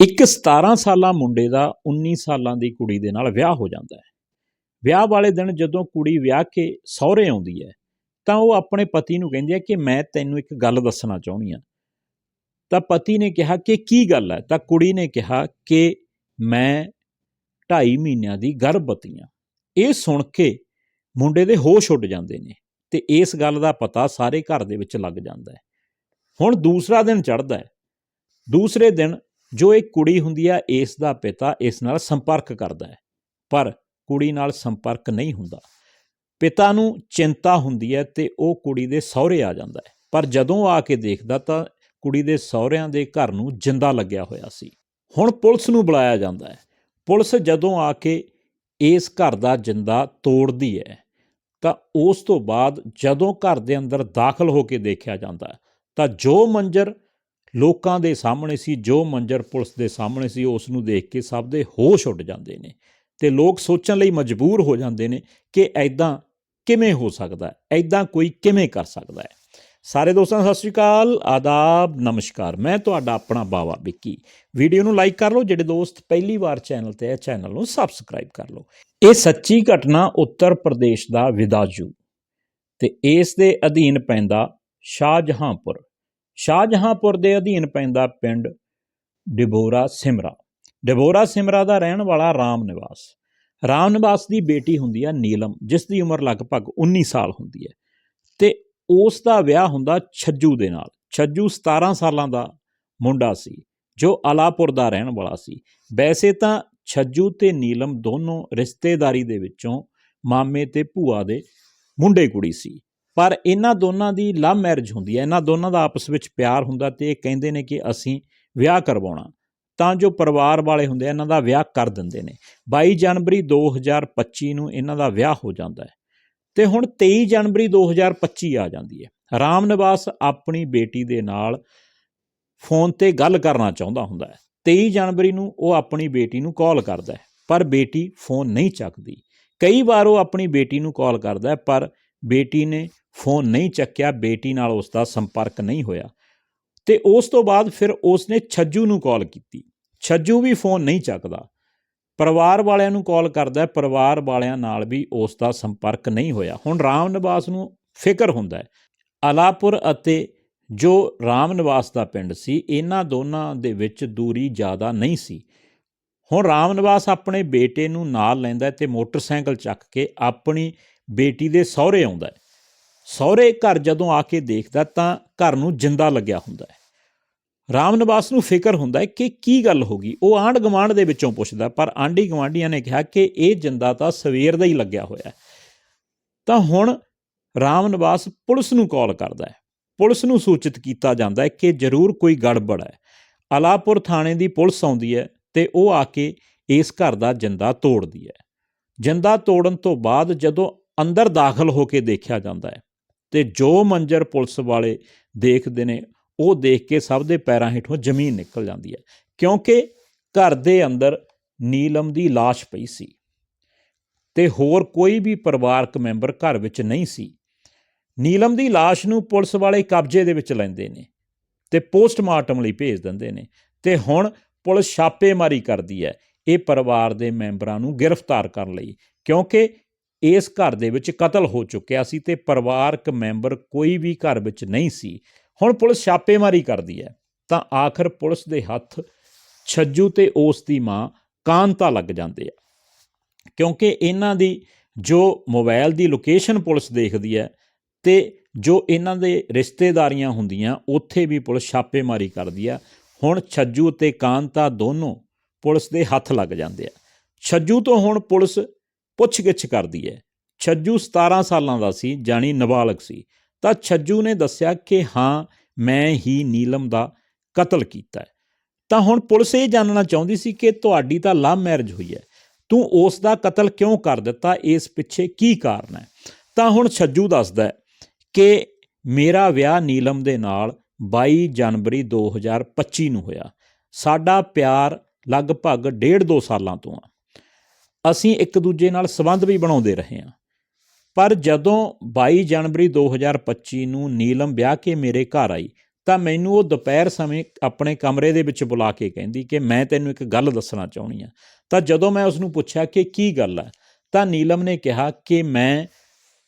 ਇੱਕ 17 ਸਾਲਾਂ ਮੁੰਡੇ ਦਾ 19 ਸਾਲਾਂ ਦੀ ਕੁੜੀ ਦੇ ਨਾਲ ਵਿਆਹ ਹੋ ਜਾਂਦਾ ਹੈ। ਵਿਆਹ ਵਾਲੇ ਦਿਨ ਜਦੋਂ ਕੁੜੀ ਵਿਆਹ ਕੇ ਸਹੁਰੇ ਆਉਂਦੀ ਹੈ, ਤਾਂ ਉਹ ਆਪਣੇ ਪਤੀ ਨੂੰ ਕਹਿੰਦੀ ਹੈ ਕਿ ਮੈਂ ਤੈਨੂੰ ਇੱਕ ਗੱਲ ਦੱਸਣਾ ਚਾਹੁੰਦੀ ਹਾਂ। ਤਾਂ ਪਤੀ ਨੇ ਕਿਹਾ ਕਿ ਕੀ ਗੱਲ ਹੈ? ਤਾਂ ਕੁੜੀ ਨੇ ਕਿਹਾ ਕਿ ਮੈਂ 2.5 ਮਹੀਨਿਆਂ ਦੀ ਗਰਭਵਤੀ ਹਾਂ। ਇਹ ਸੁਣ ਕੇ ਮੁੰਡੇ ਦੇ ਹੋਸ਼ ਉੱਡ ਜਾਂਦੇ ਨੇ ਤੇ ਇਸ ਗੱਲ ਦਾ ਪਤਾ ਸਾਰੇ ਘਰ ਦੇ ਵਿੱਚ ਲੱਗ ਜਾਂਦਾ ਹੈ। ਹੁਣ ਦੂਸਰਾ ਦਿਨ ਚੜ੍ਹਦਾ ਹੈ। ਦੂਸਰੇ ਦਿਨ ਜੋ ਇਹ ਕੁੜੀ ਹੁੰਦੀ ਆ, ਇਸ ਦਾ ਪਿਤਾ ਇਸ ਨਾਲ ਸੰਪਰਕ ਕਰਦਾ ਹੈ, ਪਰ ਕੁੜੀ ਨਾਲ ਸੰਪਰਕ ਨਹੀਂ ਹੁੰਦਾ। ਪਿਤਾ ਨੂੰ ਚਿੰਤਾ ਹੁੰਦੀ ਹੈ ਤੇ ਉਹ ਕੁੜੀ ਦੇ ਸਹੁਰੇ ਆ ਜਾਂਦਾ ਹੈ, ਪਰ ਜਦੋਂ ਆ ਕੇ ਦੇਖਦਾ ਤਾਂ ਕੁੜੀ ਦੇ ਸਹੁਰਿਆਂ ਦੇ ਘਰ ਨੂੰ ਜਿੰਦਾ ਲੱਗਿਆ ਹੋਇਆ ਸੀ। ਹੁਣ ਪੁਲਿਸ ਨੂੰ ਬੁਲਾਇਆ ਜਾਂਦਾ ਹੈ। ਪੁਲਿਸ ਜਦੋਂ ਆ ਕੇ ਇਸ ਘਰ ਦਾ ਜਿੰਦਾ ਤੋੜਦੀ ਹੈ, ਤਾਂ ਉਸ ਤੋਂ ਬਾਅਦ ਜਦੋਂ ਘਰ ਦੇ ਅੰਦਰ ਦਾਖਲ ਹੋ ਕੇ ਦੇਖਿਆ ਜਾਂਦਾ ਤਾਂ ਜੋ ਮੰਜ਼ਰ ਲੋਕਾਂ ਦੇ ਸਾਹਮਣੇ ਸੀ, ਜੋ ਮੰਜ਼ਰ ਪੁਲਿਸ ਦੇ ਸਾਹਮਣੇ ਸੀ ਉਸ ਨੂੰ ਦੇਖ ਕੇ ਸਭ ਦੇ ਹੋਸ਼ ਉੱਡ ਜਾਂਦੇ ਨੇ ਤੇ ਲੋਕ ਸੋਚਣ ਲਈ ਮਜਬੂਰ ਹੋ ਜਾਂਦੇ ਨੇ ਕਿ ਐਦਾਂ ਕਿਵੇਂ ਹੋ ਸਕਦਾ ਹੈ ਐਦਾਂ ਕੋਈ ਕਿਵੇਂ ਕਰ ਸਕਦਾ ਹੈ। ਸਾਰੇ ਦੋਸਤਾਂ, ਸਤਿ ਸ਼੍ਰੀ ਅਕਾਲ, ਆਦਾਬ, ਨਮਸਕਾਰ। ਮੈਂ ਤੁਹਾਡਾ ਆਪਣਾ ਬਾਵਾ ਵਿੱਕੀ। ਵੀਡੀਓ ਨੂੰ ਲਾਈਕ ਕਰ ਲਓ, ਜਿਹੜੇ ਦੋਸਤ ਪਹਿਲੀ ਵਾਰ ਚੈਨਲ ਤੇ ਹੈ, ਚੈਨਲ ਨੂੰ ਸਬਸਕ੍ਰਾਈਬ ਕਰ ਲਓ। ਇਹ ਸੱਚੀ ਘਟਨਾ ਉੱਤਰ ਪ੍ਰਦੇਸ਼ ਦਾ ਵਿਦਾਜੂ ਤੇ ਇਸ ਦੇ ਅਧੀਨ ਪੈਂਦਾ ਸ਼ਾਹਜਹਾਂਪੁਰ। ਸ਼ਾਹਜਹਾਂਪੁਰ ਦੇ ਅਧੀਨ ਪੈਂਦਾ ਪਿੰਡ ਡਿਬੋਰਾ ਸਿਮਰਾ। ਡਿਬੋਰਾ ਸਿਮਰਾ ਦਾ ਰਹਿਣ ਵਾਲਾ ਰਾਮ ਨਿਵਾਸ। ਰਾਮ ਨਿਵਾਸ ਦੀ ਬੇਟੀ ਹੁੰਦੀ ਹੈ ਨੀਲਮ, ਜਿਸ ਦੀ ਉਮਰ ਲਗਭਗ 19 ਸਾਲ ਹੁੰਦੀ ਹੈ ਤੇ ਉਸ ਦਾ ਵਿਆਹ ਹੁੰਦਾ ਛੱਜੂ ਦੇ ਨਾਲ। ਛੱਜੂ 17 ਸਾਲਾਂ ਦਾ ਮੁੰਡਾ ਸੀ, ਜੋ ਅਲਾਪੁਰ ਦਾ ਰਹਿਣ ਵਾਲਾ ਸੀ। ਵੈਸੇ ਤਾਂ ਛੱਜੂ ਤੇ ਨੀਲਮ ਦੋਨੋਂ ਰਿਸ਼ਤੇਦਾਰੀ ਦੇ ਵਿੱਚੋਂ ਮਾਮੇ ਤੇ ਭੂਆ ਦੇ ਮੁੰਡੇ ਕੁੜੀ ਸੀ। ਪਰ ਇਹਨਾਂ ਦੋਨਾਂ ਦੀ ਲਵ ਮੈਰਿਜ ਹੁੰਦੀ ਹੈ। ਇਹਨਾਂ ਦੋਨਾਂ ਦਾ ਆਪਸ ਵਿੱਚ ਪਿਆਰ ਹੁੰਦਾ ਤੇ ਇਹ ਕਹਿੰਦੇ ਨੇ ਕਿ ਅਸੀਂ ਵਿਆਹ ਕਰਵਾਉਣਾ। ਤਾਂ ਜੋ ਪਰਿਵਾਰ ਵਾਲੇ ਹੁੰਦੇ ਇਹਨਾਂ ਦਾ ਵਿਆਹ ਕਰ ਦਿੰਦੇ ਨੇ। 22 ਜਨਵਰੀ 2025 ਨੂੰ ਇਹਨਾਂ ਦਾ ਵਿਆਹ ਹੋ ਜਾਂਦਾ ਹੈ। ਤੇ ਹੁਣ 23 ਜਨਵਰੀ 2025 ਆ ਜਾਂਦੀ ਹੈ। ਰਾਮ ਨਿਵਾਸ ਆਪਣੀ ਬੇਟੀ ਦੇ ਨਾਲ ਫੋਨ ਤੇ ਗੱਲ ਕਰਨਾ ਚਾਹੁੰਦਾ ਹੁੰਦਾ ਹੈ। 23 ਜਨਵਰੀ ਨੂੰ ਉਹ ਆਪਣੀ ਬੇਟੀ ਨੂੰ ਕਾਲ ਕਰਦਾ ਹੈ, ਪਰ ਬੇਟੀ ਫੋਨ ਨਹੀਂ ਚੱਕਦੀ। ਕਈ ਵਾਰ ਉਹ ਆਪਣੀ ਬੇਟੀ ਨੂੰ ਕਾਲ ਕਰਦਾ ਹੈ, ਪਰ ਬੇਟੀ ਨੇ ਫੋਨ ਨਹੀਂ ਚੱਕਿਆ, ਬੇਟੀ ਨਾਲ ਉਸ ਦਾ ਸੰਪਰਕ ਨਹੀਂ ਹੋਇਆ। ਤੇ ਉਸ ਤੋਂ ਬਾਅਦ ਫਿਰ ਉਸ ਨੇ ਛੱਜੂ ਨੂੰ ਕਾਲ ਕੀਤੀ। ਛੱਜੂ ਵੀ ਫੋਨ ਨਹੀਂ ਚੱਕਦਾ। ਪਰਿਵਾਰ ਵਾਲਿਆਂ ਨੂੰ ਕਾਲ ਕਰਦਾ, ਪਰਿਵਾਰ ਵਾਲਿਆਂ ਨਾਲ ਵੀ ਉਸ ਦਾ ਸੰਪਰਕ ਨਹੀਂ ਹੋਇਆ। ਹੁਣ ਰਾਮ ਨਿਵਾਸ ਨੂੰ ਫਿਕਰ ਹੁੰਦਾ ਹੈ। ਅਲਾਪੁਰ ਅਤੇ ਜੋ ਰਾਮ ਨਿਵਾਸ ਦਾ ਪਿੰਡ ਸੀ, ਇਹਨਾਂ ਦੋਨਾਂ ਦੇ ਵਿੱਚ ਦੂਰੀ ਜ਼ਿਆਦਾ ਨਹੀਂ ਸੀ। ਹੁਣ ਰਾਮ ਨਿਵਾਸ ਆਪਣੇ ਬੇਟੇ ਨੂੰ ਨਾਲ ਲੈਂਦਾ ਹੈ ਤੇ ਮੋਟਰਸਾਈਕਲ ਚੱਕ ਕੇ ਆਪਣੀ ਬੇਟੀ ਦੇ ਸਹੁਰੇ ਆਉਂਦਾ ਸਹੁਰੇ ਘਰ ਜਦੋਂ ਆ ਕੇ ਦੇਖਦਾ ਤਾਂ ਘਰ ਨੂੰ ਜਿੰਦਾ ਲੱਗਿਆ ਹੁੰਦਾ ਹੈ। ਰਾਮ ਨਿਵਾਸ ਨੂੰ ਫਿਕਰ ਹੁੰਦਾ ਹੈ ਕਿ ਕੀ ਗੱਲ ਹੋ ਗਈ? ਉਹ ਆਂਢ ਗਵਾਂਢ ਦੇ ਵਿੱਚੋਂ ਪੁੱਛਦਾ, ਪਰ ਆਂਢੀ ਗਵਾਂਢੀਆਂ ਨੇ ਕਿਹਾ ਕਿ ਇਹ ਜਿੰਦਾ ਤਾਂ ਸਵੇਰ ਦਾ ਹੀ ਲੱਗਿਆ ਹੋਇਆ ਤਾਂ ਹੁਣ ਰਾਮ ਨਿਵਾਸ ਪੁਲਿਸ ਨੂੰ ਕਾਲ ਕਰਦਾ ਹੈ। ਪੁਲਿਸ ਨੂੰ ਸੂਚਿਤ ਕੀਤਾ ਜਾਂਦਾ ਹੈ ਕਿ ਜ਼ਰੂਰ ਕੋਈ ਗੜਬੜ ਹੈ। ਅਲਾਪੁਰ ਥਾਣੇ ਦੀ ਪੁਲਿਸ ਆਉਂਦੀ ਹੈ ਤੇ ਉਹ ਆ ਕੇ ਇਸ ਘਰ ਦਾ ਜਿੰਦਾ ਤੋੜਦੀ ਹੈ। ਜਿੰਦਾ ਤੋੜਨ ਤੋਂ ਬਾਅਦ ਜਦੋਂ ਅੰਦਰ ਦਾਖਲ ਹੋ ਕੇ ਦੇਖਿਆ ਜਾਂਦਾ ਹੈ ਤੇ ਜੋ ਮੰਜ਼ਰ ਪੁਲਿਸ ਵਾਲੇ ਦੇਖਦੇ ਨੇ ਉਹ ਦੇਖ ਕੇ ਸਭ ਦੇ ਪੈਰਾਂ ਹੇਠੋਂ ਜ਼ਮੀਨ ਨਿਕਲ ਜਾਂਦੀ ਹੈ ਕਿਉਂਕਿ ਘਰ ਦੇ ਅੰਦਰ ਨੀਲਮ ਦੀ লাশ ਪਈ ਸੀ ਤੇ ਹੋਰ ਕੋਈ ਵੀ ਪਰਿਵਾਰਕ ਮੈਂਬਰ ਘਰ ਵਿੱਚ ਨਹੀਂ ਸੀ ਨੀਲਮ ਦੀ লাশ ਨੂੰ ਪੁਲਿਸ ਵਾਲੇ ਕਬਜ਼ੇ ਦੇ ਵਿੱਚ ਲੈਂਦੇ ਨੇ ਤੇ ਪੋਸਟਮਾਰਟਮ ਲਈ ਭੇਜ ਦਿੰਦੇ ਨੇ ਤੇ ਹੁਣ ਪੁਲਿਸ ਛਾਪੇਮਾਰੀ ਕਰਦੀ ਹੈ ਇਹ ਪਰਿਵਾਰ ਦੇ ਮੈਂਬਰਾਂ ਨੂੰ ਗ੍ਰਿਫਤਾਰ ਕਰਨ ਲਈ ਕਿਉਂਕਿ ਇਸ ਘਰ ਦੇ ਵਿੱਚ ਕਤਲ ਹੋ ਚੁੱਕਿਆ ਸੀ ਤੇ ਪਰਿਵਾਰਕ ਮੈਂਬਰ ਕੋਈ ਵੀ ਘਰ ਵਿੱਚ ਨਹੀਂ ਸੀ। ਹੁਣ ਪੁਲਿਸ ਛਾਪੇਮਾਰੀ ਕਰਦੀ ਹੈ। ਤਾਂ ਆਖਰ ਪੁਲਿਸ ਦੇ ਹੱਥ ਛੱਜੂ ਤੇ ਉਸ ਦੀ ਮਾਂ ਕਾਂਤਾ ਲੱਗ ਜਾਂਦੇ ਆ। ਕਿਉਂਕਿ ਇਹਨਾਂ ਦੀ ਜੋ ਮੋਬਾਈਲ ਦੀ ਲੋਕੇਸ਼ਨ ਪੁਲਿਸ ਦੇਖਦੀ ਹੈ ਤੇ ਜੋ ਇਹਨਾਂ ਦੇ ਰਿਸ਼ਤੇਦਾਰੀਆਂ ਹੁੰਦੀਆਂ, ਉੱਥੇ ਵੀ ਪੁਲਿਸ ਛਾਪੇਮਾਰੀ ਕਰਦੀ ਆ। ਹੁਣ ਛੱਜੂ ਤੇ ਕਾਂਤਾ ਦੋਨੋਂ ਪੁਲਿਸ ਦੇ ਹੱਥ ਲੱਗ ਜਾਂਦੇ ਆ। ਛੱਜੂ ਤੋਂ ਹੁਣ ਪੁਲਿਸ ਪੁੱਛਗਿੱਛ ਕਰਦੀ ਹੈ ਛੱਜੂ 17 ਸਾਲਾਂ ਦਾ ਸੀ ਜਾਨੀ ਨਾਬਾਲਗ ਸੀ। ਤਾਂ ਛੱਜੂ ਨੇ ਦੱਸਿਆ ਕਿ ਹਾਂ, ਮੈਂ ਹੀ ਨੀਲਮ ਦਾ ਕਤਲ ਕੀਤਾ ਹੈ ਤਾਂ ਹੁਣ ਪੁਲਿਸ ਇਹ ਜਾਣਨਾ ਚਾਹੁੰਦੀ ਸੀ ਕਿ ਤੁਹਾਡੀ ਤਾਂ ਲਵ ਮੈਰਿਜ ਹੋਈ ਹੈ ਤੂੰ ਉਸ ਦਾ ਕਤਲ ਕਿਉਂ ਕਰ ਦਿੱਤਾ? ਇਸ ਪਿੱਛੇ ਕੀ ਕਾਰਨ ਹੈ ਤਾਂ ਹੁਣ ਛੱਜੂ ਦੱਸਦਾ ਕਿ ਮੇਰਾ ਵਿਆਹ ਨੀਲਮ ਦੇ ਨਾਲ 22 ਜਨਵਰੀ 2025 ਨੂੰ ਹੋਇਆ। ਸਾਡਾ ਪਿਆਰ ਲਗਭਗ ਡੇਢ ਦੋ ਸਾਲਾਂ ਤੋਂ ਆ। ਅਸੀਂ ਇੱਕ ਦੂਜੇ ਨਾਲ ਸਬੰਧ ਵੀ ਬਣਾਉਂਦੇ ਰਹੇ ਹਾਂ। ਪਰ ਜਦੋਂ 22 ਜਨਵਰੀ 2025 ਨੂੰ ਨੀਲਮ ਵਿਆਹ ਕੇ ਮੇਰੇ ਘਰ ਆਈ, ਤਾਂ ਮੈਨੂੰ ਉਹ ਦੁਪਹਿਰ ਸਮੇਂ ਆਪਣੇ ਕਮਰੇ ਦੇ ਵਿੱਚ ਬੁਲਾ ਕੇ ਕਹਿੰਦੀ ਕਿ ਮੈਂ ਤੈਨੂੰ ਇੱਕ ਗੱਲ ਦੱਸਣਾ ਚਾਹੁੰਦੀ ਆ ਤਾਂ ਜਦੋਂ ਮੈਂ ਉਸ ਨੂੰ ਪੁੱਛਿਆ ਕਿ ਕੀ ਗੱਲ ਹੈ, ਤਾਂ ਨੀਲਮ ਨੇ ਕਿਹਾ ਕਿ ਮੈਂ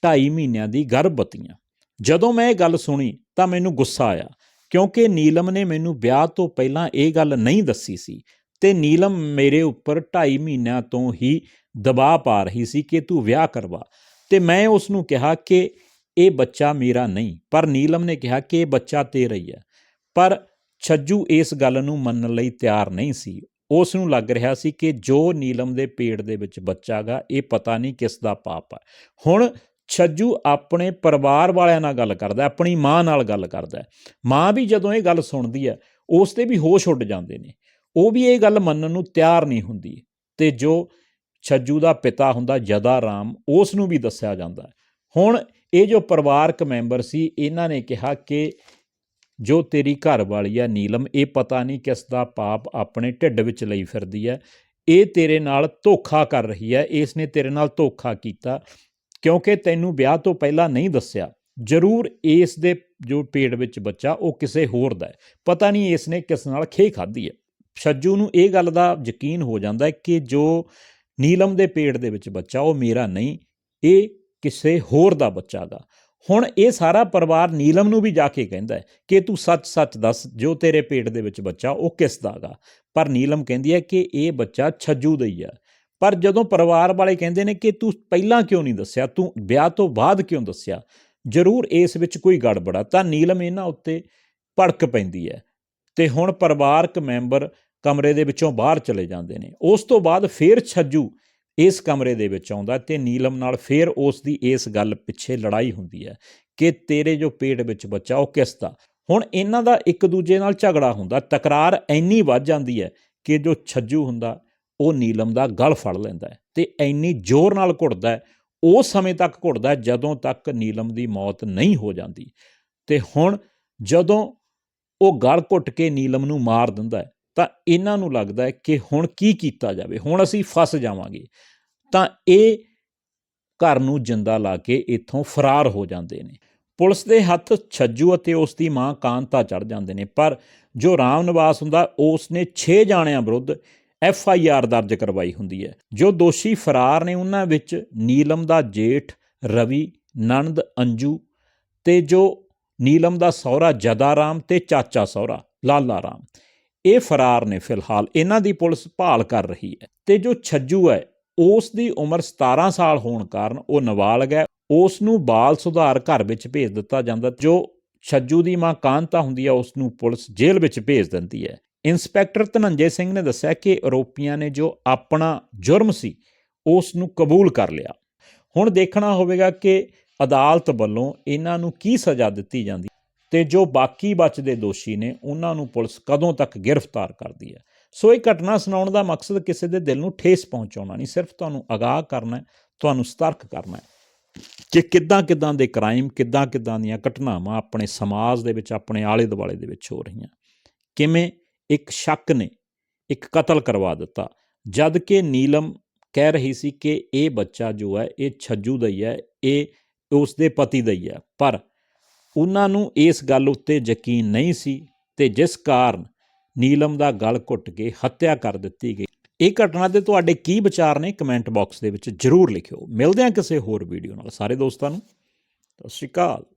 2.5 ਮਹੀਨਿਆਂ ਦੀ ਗਰਭਵਤੀ ਹਾਂ। ਜਦੋਂ ਮੈਂ ਇਹ ਗੱਲ ਸੁਣੀ, ਤਾਂ ਮੈਨੂੰ ਗੁੱਸਾ ਆਇਆ, ਕਿਉਂਕਿ ਨੀਲਮ ਨੇ ਮੈਨੂੰ ਵਿਆਹ ਤੋਂ ਪਹਿਲਾਂ ਇਹ ਗੱਲ ਨਹੀਂ ਦੱਸੀ ਸੀ ਤੇ ਨੀਲਮ ਮੇਰੇ ਉੱਪਰ 2.5 ਮਹੀਨਿਆਂ ਤੋਂ ਹੀ ਦਬਾਅ ਪਾ ਰਹੀ ਸੀ ਕਿ ਤੂੰ ਵਿਆਹ ਕਰਵਾ। ਤੇ ਮੈਂ ਉਸ ਨੂੰ ਕਿਹਾ ਕਿ ਇਹ ਬੱਚਾ ਮੇਰਾ ਨਹੀਂ, ਪਰ ਨੀਲਮ ਨੇ ਕਿਹਾ ਕਿ ਇਹ ਬੱਚਾ ਤੇਰਾ ਹੀ ਹੈ। ਪਰ ਛੱਜੂ ਇਸ ਗੱਲ ਨੂੰ ਮੰਨਣ ਲਈ ਤਿਆਰ ਨਹੀਂ ਸੀ। ਉਸ ਨੂੰ ਲੱਗ ਰਿਹਾ ਸੀ ਕਿ ਜੋ ਨੀਲਮ ਦੇ ਪੇਟ ਦੇ ਵਿੱਚ ਬੱਚਾਗਾ ਇਹ ਪਤਾ ਨਹੀਂ ਕਿਸ ਦਾ ਪਾਪ ਹੈ ਹੁਣ ਛੱਜੂ ਆਪਣੇ ਪਰਿਵਾਰ ਵਾਲਿਆਂ ਨਾਲ ਗੱਲ ਕਰਦਾ, ਆਪਣੀ ਮਾਂ ਨਾਲ ਗੱਲ ਕਰਦਾ। ਮਾਂ ਵੀ ਜਦੋਂ ਇਹ ਗੱਲ ਸੁਣਦੀ ਹੈ ਉਸ ਤੇ ਵੀ ਹੋਸ਼ ਉੱਡ ਜਾਂਦੇ ਨੇ। ਉਹ ਵੀ ਇਹ ਗੱਲ ਮੰਨਣ ਨੂੰ ਤਿਆਰ ਨਹੀਂ ਹੁੰਦੀ ਤੇ ਜੋ ਛੱਜੂ ਦਾ ਪਿਤਾ ਹੁੰਦਾ ਜਦਾ ਰਾਮ, ਉਸ ਨੂੰ ਵੀ ਦੱਸਿਆ ਜਾਂਦਾ ਹੈ। ਹੁਣ ਇਹ ਜੋ ਪਰਿਵਾਰਕ ਮੈਂਬਰ ਸੀ, ਇਹਨਾਂ ਨੇ ਕਿਹਾ ਕਿ ਜੋ ਤੇਰੀ ਘਰ ਵਾਲੀ ਆ ਨੀਲਮ, ਇਹ ਪਤਾ ਨਹੀਂ ਕਿਸ ਦਾ ਪਾਪ ਆਪਣੇ ਢਿੱਡ ਵਿੱਚ ਲਈ ਫਿਰਦੀ ਹੈ। ਇਹ ਤੇਰੇ ਨਾਲ ਧੋਖਾ ਕਰ ਰਹੀ ਹੈ। ਇਸ ਨੇ ਤੇਰੇ ਨਾਲ ਧੋਖਾ ਕੀਤਾ ਕਿਉਂਕਿ ਤੈਨੂੰ ਵਿਆਹ ਤੋਂ ਪਹਿਲਾਂ ਨਹੀਂ ਦੱਸਿਆ। ਜ਼ਰੂਰ ਇਸ ਦੇ ਜੋ ਪੇਟ ਵਿੱਚ ਬੱਚਾ, ਉਹ ਕਿਸੇ ਹੋਰ ਦਾ ਹੈ। ਪਤਾ ਨਹੀਂ ਇਸ ਨੇ ਕਿਸ ਨਾਲ ਖੇ ਖਾਧੀ ਹੈ। ਛੱਜੂ ਨੂੰ ਇਹ ਗੱਲ ਦਾ ਯਕੀਨ ਹੋ ਜਾਂਦਾ ਹੈ ਕਿ ਜੋ ਨੀਲਮ ਦੇ ਪੇਟ ਦੇ ਵਿੱਚ ਬੱਚਾ, ਉਹ ਮੇਰਾ ਨਹੀਂ, ਇਹ ਕਿਸੇ ਹੋਰ ਦਾ ਬੱਚਾ ਗਾ। ਹੁਣ ਇਹ ਸਾਰਾ ਪਰਿਵਾਰ ਨੀਲਮ ਨੂੰ ਵੀ ਜਾ ਕੇ ਕਹਿੰਦਾ ਹੈ ਕਿ ਤੂੰ ਸੱਚ-ਸੱਚ ਦੱਸ, ਜੋ ਤੇਰੇ ਪੇਟ ਦੇ ਵਿੱਚ ਬੱਚਾ, ਉਹ ਕਿਸ ਦਾ ਗਾ? ਪਰ ਨੀਲਮ ਕਹਿੰਦੀ ਹੈ ਕਿ ਇਹ ਬੱਚਾ ਛੱਜੂ ਦਾ ਹੀ ਆ। ਪਰ ਜਦੋਂ ਪਰਿਵਾਰ ਵਾਲੇ ਕਹਿੰਦੇ ਨੇ ਕਿ ਤੂੰ ਪਹਿਲਾਂ ਕਿਉਂ ਨਹੀਂ ਦੱਸਿਆ? ਤੂੰ ਵਿਆਹ ਤੋਂ ਬਾਅਦ ਕਿਉਂ ਦੱਸਿਆ? ਜ਼ਰੂਰ ਇਸ ਵਿੱਚ ਕੋਈ ਗੜਬੜਾ ਤਾਂ ਨੀਲਮ ਇਹਨਾਂ ਉੱਤੇ ਭੜਕ ਪੈਂਦੀ ਹੈ। ਤੇ ਹੁਣ ਪਰਿਵਾਰਕ ਮੈਂਬਰ ਕਮਰੇ ਦੇ ਵਿੱਚੋਂ ਬਾਹਰ ਚਲੇ ਜਾਂਦੇ ਨੇ। ਉਸ ਤੋਂ ਬਾਅਦ ਫੇਰ ਛੱਜੂ ਇਸ ਕਮਰੇ ਦੇ ਵਿੱਚ ਆਉਂਦਾ ਤੇ ਨੀਲਮ ਨਾਲ ਫੇਰ ਉਸ ਦੀ ਇਸ ਗੱਲ ਪਿੱਛੇ ਲੜਾਈ ਹੁੰਦੀ ਹੈ ਕਿ ਤੇਰੇ ਜੋ ਪੇਟ ਵਿੱਚ ਬੱਚਾ, ਉਹ ਕਿਸ ਦਾ ਹੁਣ ਇਹਨਾਂ ਦਾ ਇੱਕ ਦੂਜੇ ਨਾਲ ਝਗੜਾ ਹੁੰਦਾ, ਤਕਰਾਰ ਇੰਨੀ ਵੱਧ ਜਾਂਦੀ ਹੈ ਕਿ ਜੋ ਛੱਜੂ ਹੁੰਦਾ, ਉਹ ਨੀਲਮ ਦਾ ਗਲ ਫੜ ਲੈਂਦਾ ਹੈ ਤੇ ਇੰਨੀ ਜ਼ੋਰ ਨਾਲ ਘੁੱਟਦਾ ਉਸ ਸਮੇਂ ਤੱਕ ਘੁੱਟਦਾ ਜਦੋਂ ਤੱਕ ਨੀਲਮ ਦੀ ਮੌਤ ਨਹੀਂ ਹੋ ਜਾਂਦੀ। ਤੇ ਹੁਣ ਜਦੋਂ ਉਹ ਗਲ ਘੁੱਟ ਕੇ ਨੀਲਮ ਨੂੰ ਮਾਰ ਦਿੰਦਾ ਹੈ, ਤਾਂ ਇਹਨਾਂ ਨੂੰ ਲੱਗਦਾ ਹੈ ਕਿ ਹੁਣ ਕੀ ਕੀਤਾ ਜਾਵੇ, ਹੁਣ ਅਸੀਂ ਫਸ ਜਾਵਾਂਗੇ। ਤਾਂ ਇਹ ਘਰ ਨੂੰ ਜਿੰਦਾ ਲਾ ਕੇ ਇੱਥੋਂ ਫਰਾਰ ਹੋ ਜਾਂਦੇ ਨੇ। ਪੁਲਿਸ ਦੇ ਹੱਥ ਛੱਜੂ ਅਤੇ ਉਸ ਦੀ ਮਾਂ ਕਾਂਤਾ ਚੜ ਜਾਂਦੇ ਨੇ, ਪਰ ਜੋ ਰਾਮ ਨਿਵਾਸ ਹੁੰਦਾ, ਉਸ ਨੇ 6 ਜਾਣਿਆਂ ਵਿਰੁੱਧ ਐਫ ਆਈ ਆਰ ਦਰਜ ਕਰਵਾਈ ਹੁੰਦੀ ਹੈ। ਜੋ ਦੋਸ਼ੀ ਫਰਾਰ ਨੇ, ਉਹਨਾਂ ਵਿੱਚ ਨੀਲਮ ਦਾ ਜੇਠ, ਰਵੀ ਨੰਦ ਅੰਜੂ ਤੇ ਜੋ ਨੀਲਮ ਦਾ ਸਹੁਰਾ ਜਦਾ ਰਾਮ ਤੇ ਚਾਚਾ ਸਹੁਰਾ ਲਾਲਾ ਰਾਮ ਇਹ ਫਰਾਰ ਨੇ ਫਿਲਹਾਲ ਇਹਨਾਂ ਦੀ ਪੁਲਿਸ ਭਾਲ ਕਰ ਰਹੀ ਹੈ ਤੇ ਜੋ ਛੱਜੂ ਹੈ, ਉਸ ਦੀ ਉਮਰ 17 ਸਾਲ ਹੋਣ ਕਾਰਨ ਉਹ ਨਾਬਾਲਗ ਹੈ। ਉਸ ਨੂੰ ਬਾਲ ਸੁਧਾਰ ਘਰ ਵਿੱਚ ਭੇਜ ਦਿੱਤਾ ਜਾਂਦਾ ਜੋ ਛੱਜੂ ਦੀ ਮਾਂ ਕਾਂਤਾ ਹੁੰਦੀ ਹੈ, ਉਸ ਨੂੰ ਪੁਲਿਸ ਜੇਲ੍ਹ ਵਿੱਚ ਭੇਜ ਦਿੰਦੀ ਹੈ। ਇੰਸਪੈਕਟਰ ਧਨੰਜੇ ਸਿੰਘ ਨੇ ਦੱਸਿਆ ਕਿ ਆਰੋਪੀਆਂ ਨੇ ਜੋ ਆਪਣਾ ਜੁਰਮ ਸੀ, ਉਸ ਨੂੰ ਕਬੂਲ ਕਰ ਲਿਆ। ਹੁਣ ਦੇਖਣਾ ਹੋਵੇਗਾ ਕਿ ਅਦਾਲਤ ਵੱਲੋਂ ਇਹਨਾਂ ਨੂੰ ਕੀ ਸਜ਼ਾ ਦਿੱਤੀ ਜਾਂਦੀ ਤੇ ਜੋ ਬਾਕੀ ਬਚਦੇ ਦੋਸ਼ੀ ਨੇ, ਉਹਨਾਂ ਨੂੰ ਪੁਲਿਸ ਕਦੋਂ ਤੱਕ ਗ੍ਰਿਫਤਾਰ ਕਰਦੀ ਹੈ? ਸੋ ਇਹ ਘਟਨਾ ਸੁਣਾਉਣ ਦਾ ਮਕਸਦ ਕਿਸੇ ਦੇ ਦਿਲ ਨੂੰ ਠੇਸ ਪਹੁੰਚਾਉਣਾ ਨਹੀਂ, ਸਿਰਫ ਤੁਹਾਨੂੰ ਅਗਾਹ ਕਰਨਾ ਤੁਹਾਨੂੰ ਸਤਰਕ ਕਰਨਾ ਕਿ ਕਿੱਦਾਂ ਕਿੱਦਾਂ ਦੇ ਕ੍ਰਾਈਮ, ਕਿੱਦਾਂ ਕਿੱਦਾਂ ਦੀਆਂ ਘਟਨਾਵਾਂ ਆਪਣੇ ਸਮਾਜ ਦੇ ਵਿੱਚ, ਆਪਣੇ ਆਲੇ ਦੁਆਲੇ ਦੇ ਵਿੱਚ ਹੋ ਰਹੀਆਂ। ਕਿਵੇਂ ਇੱਕ ਸ਼ੱਕ ਨੇ ਇੱਕ ਕਤਲ ਕਰਵਾ ਦਿੱਤਾ? ਜਦ ਕਿ ਨੀਲਮ ਕਹਿ ਰਹੀ ਸੀ ਕਿ ਇਹ ਬੱਚਾ ਜੋ ਹੈ, ਇਹ ਛੱਜੂ ਦਾ ਹੀ ਹੈ, ਇਹ ਉਸ ਦੇ ਪਤੀ ਦਾ ਹੀ ਹੈ। ਪਰ ਉਹਨਾਂ ਨੂੰ ਇਸ ਗੱਲ ਉੱਤੇ ਯਕੀਨ ਨਹੀਂ ਸੀ ਤੇ ਜਿਸ ਕਾਰਨ ਨੀਲਮ ਦਾ ਗਲ ਘੁੱਟ ਕੇ ਹੱਤਿਆ ਕਰ ਦਿੱਤੀ ਗਈ। ਇਹ ਘਟਨਾ ਦੇ ਤੁਹਾਡੇ ਕੀ ਵਿਚਾਰ ਨੇ? ਕਮੈਂਟ ਬਾਕਸ ਦੇ ਵਿੱਚ ਜਰੂਰ ਲਿਖਿਓ। ਮਿਲਦੇ ਹਾਂ ਕਿਸੇ ਹੋਰ ਵੀਡੀਓ ਨਾਲ। ਸਾਰੇ ਦੋਸਤਾਂ ਨੂੰ, ਸਤਿ ਸ਼੍ਰੀ ਅਕਾਲ।